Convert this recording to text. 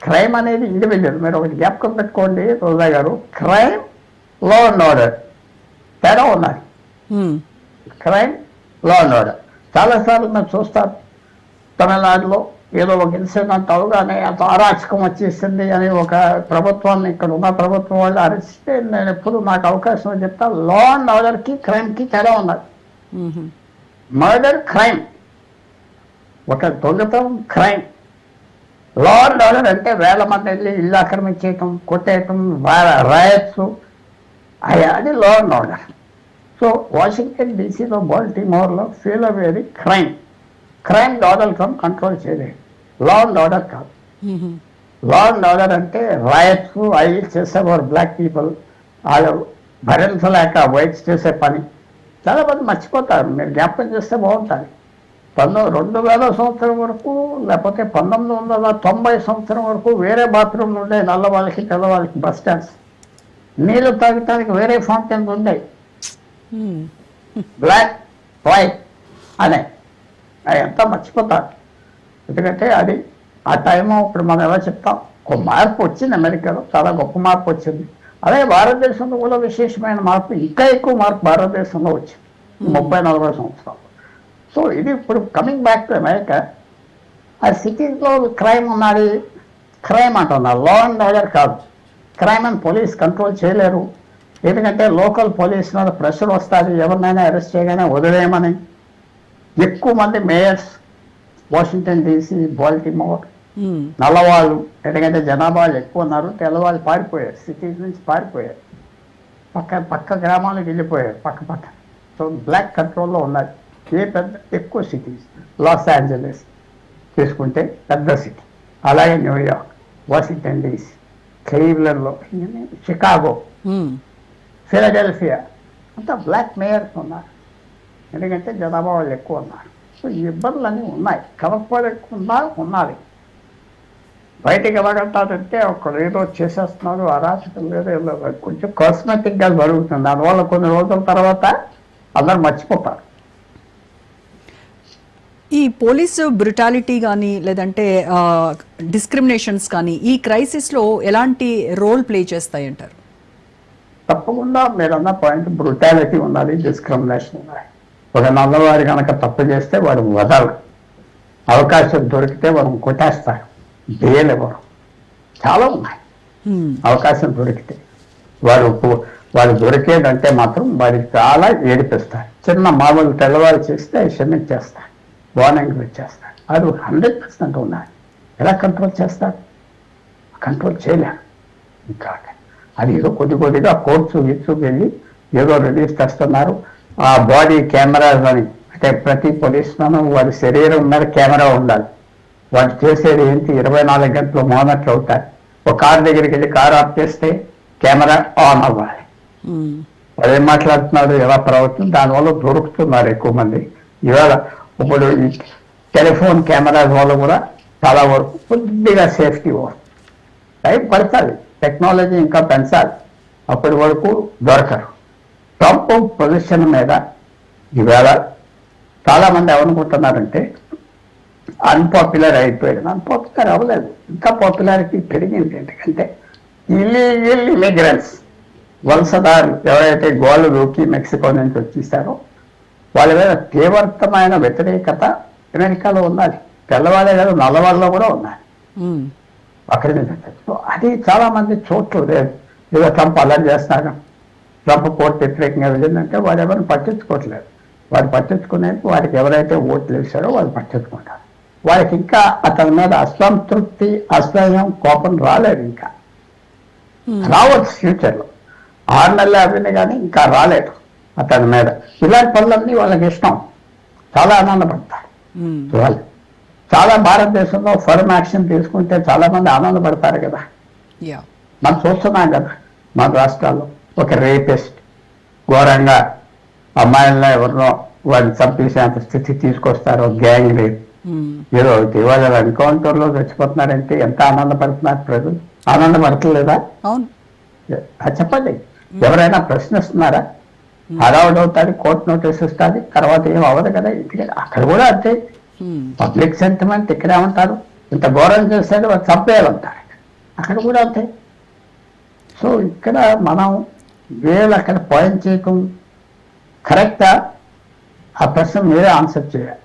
Crime అనేది individual మీరు ఒకటి జ్ఞాపకం పెట్టుకోండి రోజా గారు. క్రైమ్ లా అండ్ ఆర్డర్ తేడా ఉన్నది. క్రైమ్ లా అండ్ ఆర్డర్ చాలాసార్లు మేము చూస్తాం తమిళనాడులో ఏదో ఒక ఇన్సిడెంట్ అవగానే అంత అరాచకం వచ్చేసింది అని ఒక ప్రభుత్వాన్ని ఇక్కడ ఉన్న ప్రభుత్వం వాళ్ళు అరిస్తే నేను ఎప్పుడు నాకు అవకాశం చెప్తా లా అండ్ ఆర్డర్కి క్రైమ్కి తేడా ఉన్నది. మర్డర్ క్రైమ్ ఒక దొంగతనం క్రైమ్ లా అండ్ ఆర్డర్ అంటే వేల మంది వెళ్ళి ఇల్లు ఆక్రమించేయటం కొట్టేయటం రాయట్స్ అది law and order so Washington డీసీలో బాల్టిమోర్లో ఫీల్ అయ్యేది క్రైమ్ క్రైమ్ ట్రంప్ కంట్రోల్ చేయలేదు. లా అండ్ ఆర్డర్ కాదు. మ్మ్. లా అండ్ ఆర్డర్ అంటే రాయట్స్ అవి చేసేవారు బ్లాక్ పీపుల్ వాళ్ళు భరించలేక వైట్స్ చేసే పని. చాలా మంది మర్చిపోతారు. మీరు జ్ఞాపకం చేస్తే బాగుంటుంది. పంతొమ్మిది రెండు వేల సంవత్సరం వరకు లేకపోతే పంతొమ్మిది వందల తొంభై సంవత్సరం వరకు వేరే బాత్రూమ్లు ఉండే నల్ల వాళ్ళకి తెల్ల వాళ్ళకి బస్ స్టాండ్స్. నీళ్ళు తాగటానికి వేరే ఫౌంటైన్స్ ఉన్నాయి మ్మ్. బ్లాక్ వైట్ అనే. అవి అంతా మర్చిపోతారు. ఎందుకంటే అది ఆ టైము ఇప్పుడు మనం ఎలా చెప్తాం ఒక మార్పు వచ్చింది అమెరికాలో చాలా గొప్ప మార్పు వచ్చింది. అదే భారతదేశంలో కూడా విశేషమైన మార్పు ఇంకా ఎక్కువ మార్పు భారతదేశంలో వచ్చింది. ముప్పై నలభై సంవత్సరాలు. సో ఇది ఇప్పుడు కమింగ్ బ్యాక్ టు అమెరికా ఆ సిటీలో క్రైమ్ ఉన్నది. క్రైమ్ అంటున్నారు లా అండ్ ఆర్డర్ కాదు. క్రైమ్ అండ్ పోలీస్ కంట్రోల్ చేయలేరు. ఎందుకంటే లోకల్ పోలీస్ మీద ప్రెషర్ వస్తుంది. ఎవరినైనా అరెస్ట్ చేయగానే వదిలేయమని. ఎక్కువ మంది మేయర్స్ వాషింగ్టన్ డీసీ బాల్టిమోర్. నల్లవాళ్ళు. ఎందుకంటే జనాభా వాళ్ళు ఎక్కువ ఉన్నారు. తెల్లవాళ్ళు పారిపోయారు. సిటీస్ నుంచి పారిపోయారు. పక్క పక్క గ్రామాలకు వెళ్ళిపోయారు. పక్క పక్క. సో బ్లాక్ కంట్రోల్లో ఉన్నది ఏ పెద్ద ఎక్కువ సిటీస్ లాస్ ఏంజలస్ తీసుకుంటే పెద్ద సిటీ అలాగే న్యూయార్క్ వాషింగ్టన్ డీసీ క్లీవ్లండ్లో షికాగో. ఫిలడెల్ఫియా అంతా బ్లాక్ మేయర్స్ ఉన్నారు. ఎందుకంటే జనాభా వాళ్ళు ఎక్కువ ఉన్నారు. సో ఈ ఇబ్బందులన్నీ ఉన్నాయి. కనపడకుండా ఉన్నది బయటికి ఎలాగంటారంటే ఒకరు ఏదో చేసేస్తున్నారు అరాచకం లేదో ఏదో కొంచెం కాస్మెటిక్గా జరుగుతుంది. దానివల్ల కొన్ని రోజుల తర్వాత అందరు మర్చిపోతారు. ఈ పోలీసు బ్రుటాలిటీ కానీ లేదంటే డిస్క్రిమినేషన్స్ కానీ ఈ క్రైసిస్లో ఎలాంటి రోల్ ప్లే చేస్తాయి అంటారు తప్పకుండా మీరు అన్న పాయింట్ బ్రుటాలిటీ ఉన్నది డిస్క్రిమినేషన్ ఉన్నది. ఒక నల్లవారి కనుక తప్పు చేస్తే వాడు వదలరు. అవకాశం దొరికితే వాడు కొట్టేస్తారు. బెయిల్ ఇవ్వరు చాలా ఉన్నాయి. అవకాశం దొరికితే. వాడు వాడు దొరికేదంటే మాత్రం వాడికి చాలా ఏడిపిస్తారు. చిన్న మామూలు తెల్లవారు చేస్తే క్షమించేస్తారు. వార్నింగ్ ఇచ్చేస్తారు అది హండ్రెడ్ పర్సెంట్ ఉన్నాయి ఎలా కంట్రోల్ చేస్తారు కంట్రోల్ చేయలేరు ఇంకా అది ఏదో కొద్ది కొద్దిగా కోర్ట్స్ గిట్సు వెళ్ళి ఏదో రిలీజ్ తెస్తున్నారు. ఆ బాడీ కెమెరాస్ అని అంటే ప్రతి పోలీస్ వాడి శరీరం మీద కెమెరా ఉండాలి. వాడు చేసేది ఏంటి? ఇరవై నాలుగు గంటలు మోనట్లు అవుతాయి ఒక కార్ దగ్గరికి వెళ్ళి కార్ ఆఫ్ చేస్తే కెమెరా ఆన్ అవ్వాలి. మ్మ్. వాడు ఏం మాట్లాడుతున్నాడు? ఎలా ప్రవర్తన దానివల్ల దొరుకుతున్నారు ఎక్కువ మంది. ఇవాళ ఇప్పుడు టెలిఫోన్ కెమెరాస్ వల్ల కూడా చాలా వరకు కొద్దిగా సేఫ్టీ టైం పడుతుంది. టెక్నాలజీ ఇంకా పెంచాలి. అప్పటి వరకు దొరకరు. ట్రంప్ పొజిషన్ మీద ఈవేళ చాలామంది ఏమనుకుంటున్నారంటే అన్పాపులర్ అయిపోయాడు అన్పాపులర్ అవ్వలేదు. ఇంకా పాపులారిటీ పెరిగింది. ఎందుకంటే ఇల్లీగల్ ఇమిగ్రెంట్స్ వలసదారులు ఎవరైతే గోళ్ళు దూకి మెక్సికో నుంచి వచ్చేసారో వాళ్ళ మీద తీవ్రతమైన వ్యతిరేకత అమెరికాలో ఉన్నది తెల్లవాళ్ళే కాదు నల్లవాళ్ళలో కూడా ఉన్నది. అక్కడి నుంచి. సో అది చాలా మంది చోట్ల. ఏదో ట్రంప్ అలా చేస్తున్నారు ట్రంప్ కోర్టు వ్యతిరేకంగా వెళ్ళిందంటే వాడు ఎవరిని పట్టించుకోవట్లేదు. వాడు పట్టించుకునేది వాడికి ఎవరైతే ఓట్లు వేశారో వాళ్ళు పట్టించుకుంటారు. వాడికి ఇంకా అతని మీద అసంతృప్తి అసహ్యం కోపం రాలేదు ఇంకా. రావచ్చు ఫ్యూచర్లో. ఆరు నెలలు అవింది కానీ ఇంకా రాలేదు. అతని మీద. ఇలాంటి పనులన్నీ వాళ్ళకి ఇష్టం. చాలా ఆనందపడతారు. వాళ్ళు చాలా భారతదేశంలో ఫర్మ్ యాక్షన్ తీసుకుంటే చాలా మంది ఆనందపడతారు కదా. మనం చూస్తున్నాం కదా మన రాష్ట్రాల్లో ఒక రేపిస్ట్ ఘోరంగా అమ్మాయిలను ఎవరినో వాడిని చంపేసేంత స్థితి తీసుకొస్తారు గ్యాంగ్ రేప్. ఏదో ఇవాళ ఎన్కౌంటర్లో చచ్చిపోతున్నారంటే ఎంత ఆనందపడుతున్నారు ప్రజలు? ఆనందపడతలేదా చెప్పండి. ఎవరైనా ప్రశ్నిస్తున్నారా? హడావుడ్ అవుతాడు కోర్టు నోటీస్ ఇస్తుంది తర్వాత ఏం అవ్వదు కదా ఎందుకంటే అక్కడ కూడా అంతే. మ్మ్. పబ్లిక్ సెంటిమెంట్ ఇక్కడే ఉంటారు. ఇంత ఘోరం చేస్తాడు వాడు చంపేయాలంటారు అక్కడ కూడా అంతే. సో ఇక్కడ మనం వీళ్ళు అక్కడ పాయింట్ చేయటం కరెక్టా? ఆ ప్రశ్న మీరే ఆన్సర్ చేయాలి.